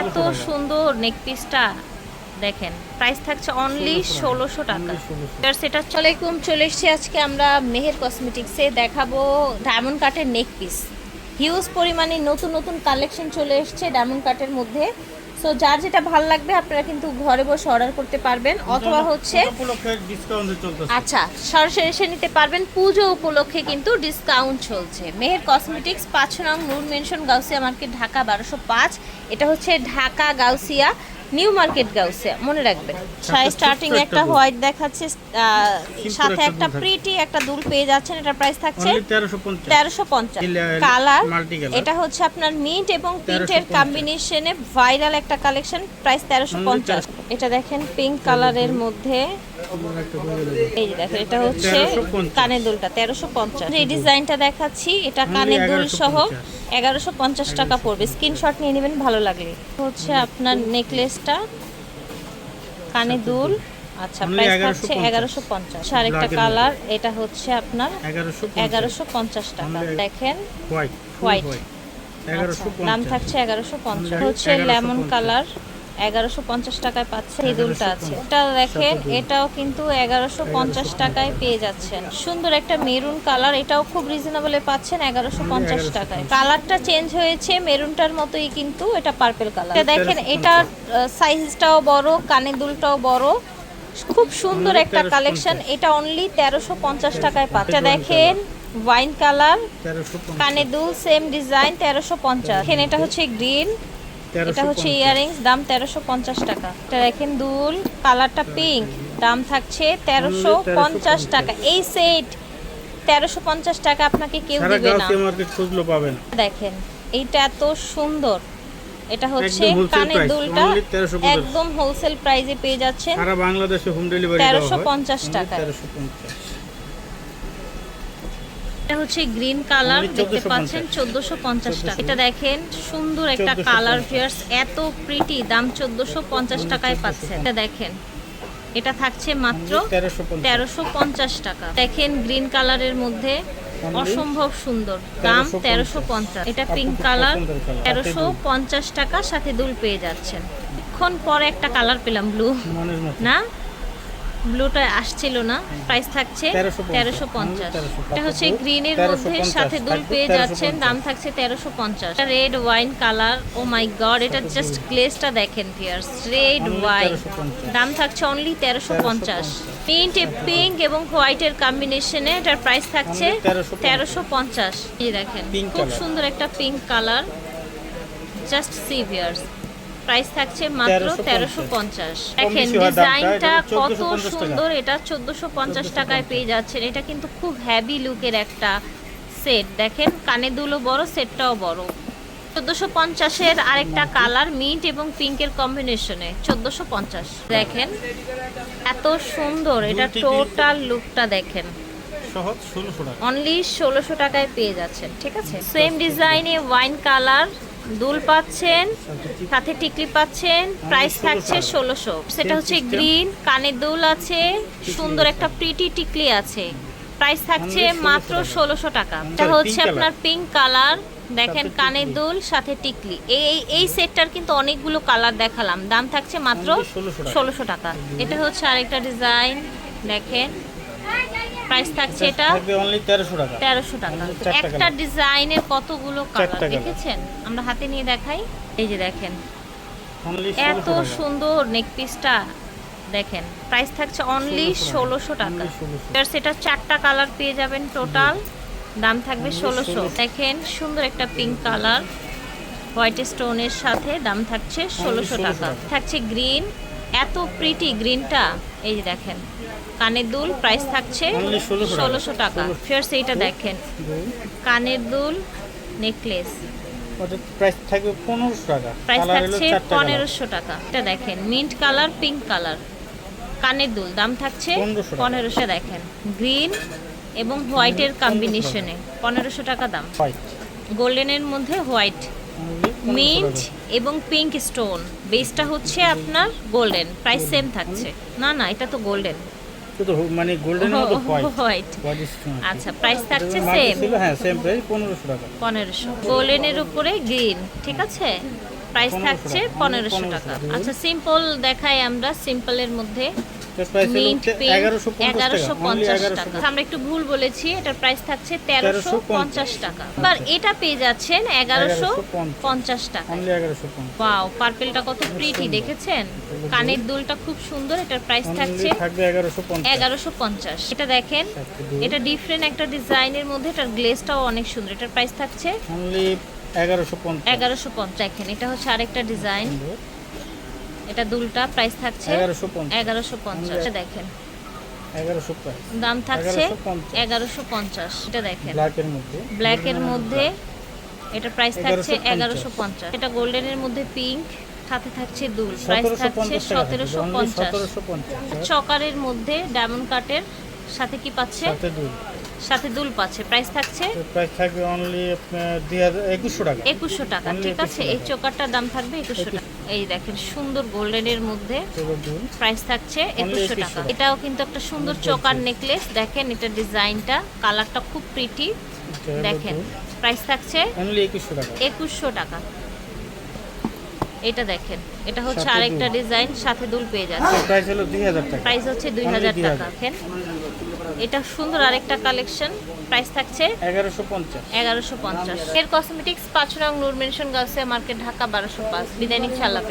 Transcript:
এত সুন্দর নেক পিসটা দেখেন। প্রাইস থাকছে অনলি ষোলোশো টাকা। এবার সেটা চলেকুম চলে এসছি আজকে আমরা মেহের কসমেটিক্সে দেখাবো ডায়মন্ড কাটের নেক পিস হিউজ পরিমাণে নতুন নতুন কালেকশন চলে এসছে ডায়মন্ড কাটের মধ্যে। সো যার যেটা ভালো লাগবে আপনারা কিন্তু ঘরে বসে অর্ডার করতে পারবেন। অথবা হচ্ছে আচ্ছা সরাসরি এসে নিতে পারবেন। পুজো উপলক্ষে কিন্তু ডিসকাউন্ট চলছে। মেহের কসমেটিক্স পাঁচ নং নুর মেনশন গাউসিয়া মার্কেট ঢাকা বারোশো পাঁচ। এটা হচ্ছে ঢাকা গাউসিয়া। নিউ মার্কেট গাউসে মনে রাখবেন। সাই স্টার্টিং একটা হোয়াইট দেখাচ্ছে সাথে একটা। প্রিটি একটা দুল পেয়ে যাচ্ছেন এটা প্রাইস থাকছে অনলি 1350 তেরোশো পঞ্চাশ। কালার এটা হচ্ছে আপনার মিন্ট এবং পিঠের কম্বিনেশনে ভাইরাল একটা কালেকশন প্রাইস তেরোশো পঞ্চাশ। এটা দেখেন পিঙ্ক কালারের মধ্যে। এই দেখেন এটা হচ্ছে 1350 কানের দুলটা তেরোশো পঞ্চাশ। এই ডিজাইনটা দেখাচ্ছি এটা কানের দুল সহ এগারোশো পঞ্চাশ টাকা পড়বে। স্ক্রিনশট নিয়ে নেবেন ভালো লাগলে। হচ্ছে আপনার নেকলেসটা কানে দুল। আচ্ছা প্রাইস থাকছে 1150 এগারোশো পঞ্চাশ। আরেকটা Black এর কালার এটা হচ্ছে আপনার এগারোশো পঞ্চাশ। টাকা। দেখেন হোয়াইট আচ্ছা, দাম থাকছে এগারোশো পঞ্চাশ। হচ্ছে লেমন কালার এগারোশো পঞ্চাশ টাকায় পাচ্ছে এই দুলটা আছে। এটা দেখেন এটাও কিন্তু এগারোশো পঞ্চাশ টাকায় পেয়ে যাচ্ছেন। সুন্দর একটা মেরুন কালার এটাও খুব রিজনেবলে পাচ্ছেন এগারোশো পঞ্চাশ টাকায়। কালারটা চেঞ্জ হয়েছে মেরুনটার মতোই কিন্তু এটা পার্পেল কালার দেখেন এটার সাইজটাও বড় কানের দুলটাও বড়। খুব সুন্দর একটা কালেকশন এটা অনলি তেরোশো পঞ্চাশ টাকায় পাচ্ছে। দেখেন ওয়াইন কালার কানে দুল সেম ডিজাইন তেরোশো পঞ্চাশ। এখানে এটা হচ্ছে গ্রিন এটা হচ্ছে ইয়ারিংস দাম তেরোশো পঞ্চাশ টাকা। এটা দেখেন দুল কালারটা পিঙ্ক দাম থাকছে তেরোশো পঞ্চাশ টাকা। এই সেট তেরোশো পঞ্চাশ টাকা আপনাকে কেউ দেবে না। পাবেন। দেখেন এইটা এত সুন্দর। এটা হচ্ছে কানের দুলটা একদম হোলসেল প্রাইসে পেয়ে যাচ্ছেন। সারা বাংলাদেশে হোম ডেলিভারি তেরোশো পঞ্চাশ পঞ্চাশ। এটা হচ্ছে গ্রিন কালার দেখতে পাচ্ছেন চোদ্দোশো পঞ্চাশ টাকা এটা দেখেন সুন্দর একটা কালার ফিয়ার্স এত প্রিটি দাম চোদ্দোশো পঞ্চাশ টাকায় পাচ্ছেন। এটা দেখেন এটা থাকছে মাত্র তেরোশো পঞ্চাশ। টাকা। দেখেন গ্রিন কালারের মধ্যে অসম্ভব সুন্দর দাম 1350 তেরোশো পঞ্চাশ। এটা পিঙ্ক কালার তেরোশো পঞ্চাশ টাকা সাথে দুল পেয়ে যাচ্ছেন। এখন পরে একটা কালার পেলাম ব্লু না? ব্লুটা আসছিল না প্রাইস থাকছে তেরোশো পঞ্চাশ এটা হচ্ছে। গ্রিনের মধ্যে সাথে দুল পেয়ে যাচ্ছেন দাম থাকছে তেরোশো পঞ্চাশ red wine colour O my god এটা জাস্ট গ্লেসটা দেখেন ফিয়ার্স রেড ওয়াইন দাম থাকছে অনলি তেরোশো পঞ্চাশ পিঙ্ক পিঙ্ক এবং হোয়াইটের কম্বিনেশনে এটার প্রাইস থাকছে তেরোশো পঞ্চাশ এই দেখেন খুব সুন্দর একটা পিঙ্ক কালার জাস্ট সি ভিয়ার্স প্রাইস থাকছে মাত্র তেরোশো পঞ্চাশ। দেখেন ডিজাইনটা কত সুন্দর এটা চোদ্দোশো পঞ্চাশ টাকায় পেয়ে যাচ্ছেন। এটা কিন্তু খুব হ্যাভি লুকের একটা সেট দেখেন কানে দুলো বড় সেটটাও বড়। চোদ্দোশো পঞ্চাশের আরেকটা কালার মিন্ট এবং পিঙ্কের কম্বিনেশনে চোদ্দোশো পঞ্চাশ। দেখেন এত সুন্দর। এটা টোটাল লুকটা দেখেন। সহজ অনলি ষোলোশো টাকায় পেয়ে যাচ্ছেন ঠিক আছে? সেম ডিজাইনে ওয়াইন কালার দুল পাচ্ছেন সাথে টিকলি পাচ্ছেন প্রাইস থাকছে ষোলোশো। সেটা হচ্ছে। গ্রিন কানের দুল আছে সুন্দর একটা প্রিটি টিকলি আছে। প্রাইস থাকছে মাত্র ষোলোশো টাকা। এটা হচ্ছে আপনার পিঙ্ক কালার দেখেন কানের দুল সাথে টিকলি। এই এই- সেটটার কিন্তু অনেকগুলো কালার দেখালাম। দাম থাকছে মাত্র Only 1600 টাকা। ষোলোশো টাকা। এটা হচ্ছে আরেকটা ডিজাইন দেখেন। প্রাইস থাকছে এটা অনলি তেরোশো টাকা। একটা ডিজাইনের কতগুলো কালার দেখেছেন? আমরা হাতে নিয়ে দেখাই। এই যে দেখেন। এত সুন্দর নেক পিসটা দেখেন। প্রাইস থাকছে অনলি 1600 ষোলোশো টাকা। Only 1600 এবার সেটা চারটা কালার পেয়ে যাবেন টোটাল দাম থাকবে ষোলোশো। 1600 দেখেন সুন্দর একটা পিঙ্ক কালার হোয়াইট স্টোনের সাথে দাম থাকছে ষোলোশো 1600 টাকা টাকা। থাকছে গ্রিন এত প্রিটি গ্রিনটা এই যে দেখেন। কানের দুল প্রাইস থাকছে Only 1600 টাকা। ষোলোশো টাকা। ফিয়ার্স এইটা দেখেন। কানের দুল নেকলেস প্রাইস থাকবে পনেরোশো টাকা। প্রাইস থাকছে পনেরোশো টাকা। এটা দেখেন মিন্ট কালার পিঙ্ক কালার কানের দুল দাম থাকছে পনেরোশো দেখেন। গ্রিন এবং হোয়াইটের কম্বিনেশনে পনেরোশো টাকা। দাম। গোল্ডেনের মধ্যে হোয়াইট মিন্ট এবং পিঙ্ক স্টোন বেসটা হচ্ছে আপনার গোল্ডেন প্রাইস সেম থাকছে। না না এটা তো গোল্ডেন শুধু মানে গোল্ডেন মতো হোয়াইট স্টোন আচ্ছা প্রাইস থাকছে সেম হ্যাঁ সেম প্রাইস পনেরোশো টাকা। পনেরোশো। গোল্ডেনের উপরে গ্রিন ঠিক আছে? প্রাইস থাকছে পনেরোশো 1500 টাকা। টাকা। আচ্ছা সিম্পল দেখাই আমরা সিম্পলের মধ্যে। আমরা একটু ভুল বলেছি এটার প্রাইস থাকছে তেরোশো পঞ্চাশ। টাকা। এবার এটা পেয়ে যাচ্ছেন এগারোশো পঞ্চাশ। টাকা ওয়াও পার্পেলটা কত প্রিটি দেখেছেন? কানের দুলটা খুব সুন্দর এটার প্রাইস থাকছে এগারোশো পঞ্চাশ। এটা দেখেন এটা ডিফারেন্ট একটা ডিজাইনের মধ্যে এটার গ্লেজটাও অনেক সুন্দর। এটার প্রাইস থাকছে এগারোশো পঞ্চাশ। এগারোশো পঞ্চাশ। দেখেন এটা হচ্ছে আরেকটা ডিজাইন এটা দুলটা প্রাইস থাকছে এগারোশো পঞ্চাশ। দেখেন। দাম থাকছে 1150 এগারোশো পঞ্চাশ এটা দেখেন। ব্ল্যাকের মধ্যে। এটা প্রাইস থাকছে 1150 এগারোশো পঞ্চাশ। এটা গোল্ডেনের মধ্যে পিঙ্ক সাথে থাকছে দুল। প্রাইস থাকছে সতেরোশো পঞ্চাশ। চকারের মধ্যে ডায়মন্ড কাটের সাথে কি পাচ্ছে? সাথে দুল। পাচ্ছে। প্রাইস থাকছে প্রাইস থাকবে অনলি আপনার দুই হাজার একুশশো টাকা। একুশশো টাকা। ঠিক আছে? এই চোকারটার দাম থাকবে একুশশো টাকা। এই দেখেন সুন্দর গোল্ডেনের মধ্যে প্রাইস থাকছে একুশশো টাকা। এটাও কিন্তু একটা সুন্দর চোকার নেকলেস দেখেন এটা ডিজাইনটা কালারটা খুব প্রিটি দেখেন প্রাইস থাকছে একুশশো টাকা। এটা দেখেন এটা হচ্ছে আরেকটা ডিজাইন সাথে দুল পেয়ে যাচ্ছে প্রাইস হলো দুই হাজার টাকা। প্রাইস হচ্ছে দুই হাজার টাকা দেখেন। এটা সুন্দর আরেকটা কালেকশন প্রাইস থাকছে এগারোশো পঞ্চাশ। এগারোশো পঞ্চাশ। এর কসমেটিক্স পাঁচ রং নূর মেনশন গার্লসে মার্কেট ঢাকা বারোশো পাঁচ। বিদায় নিচ্ছে আল্লাহ।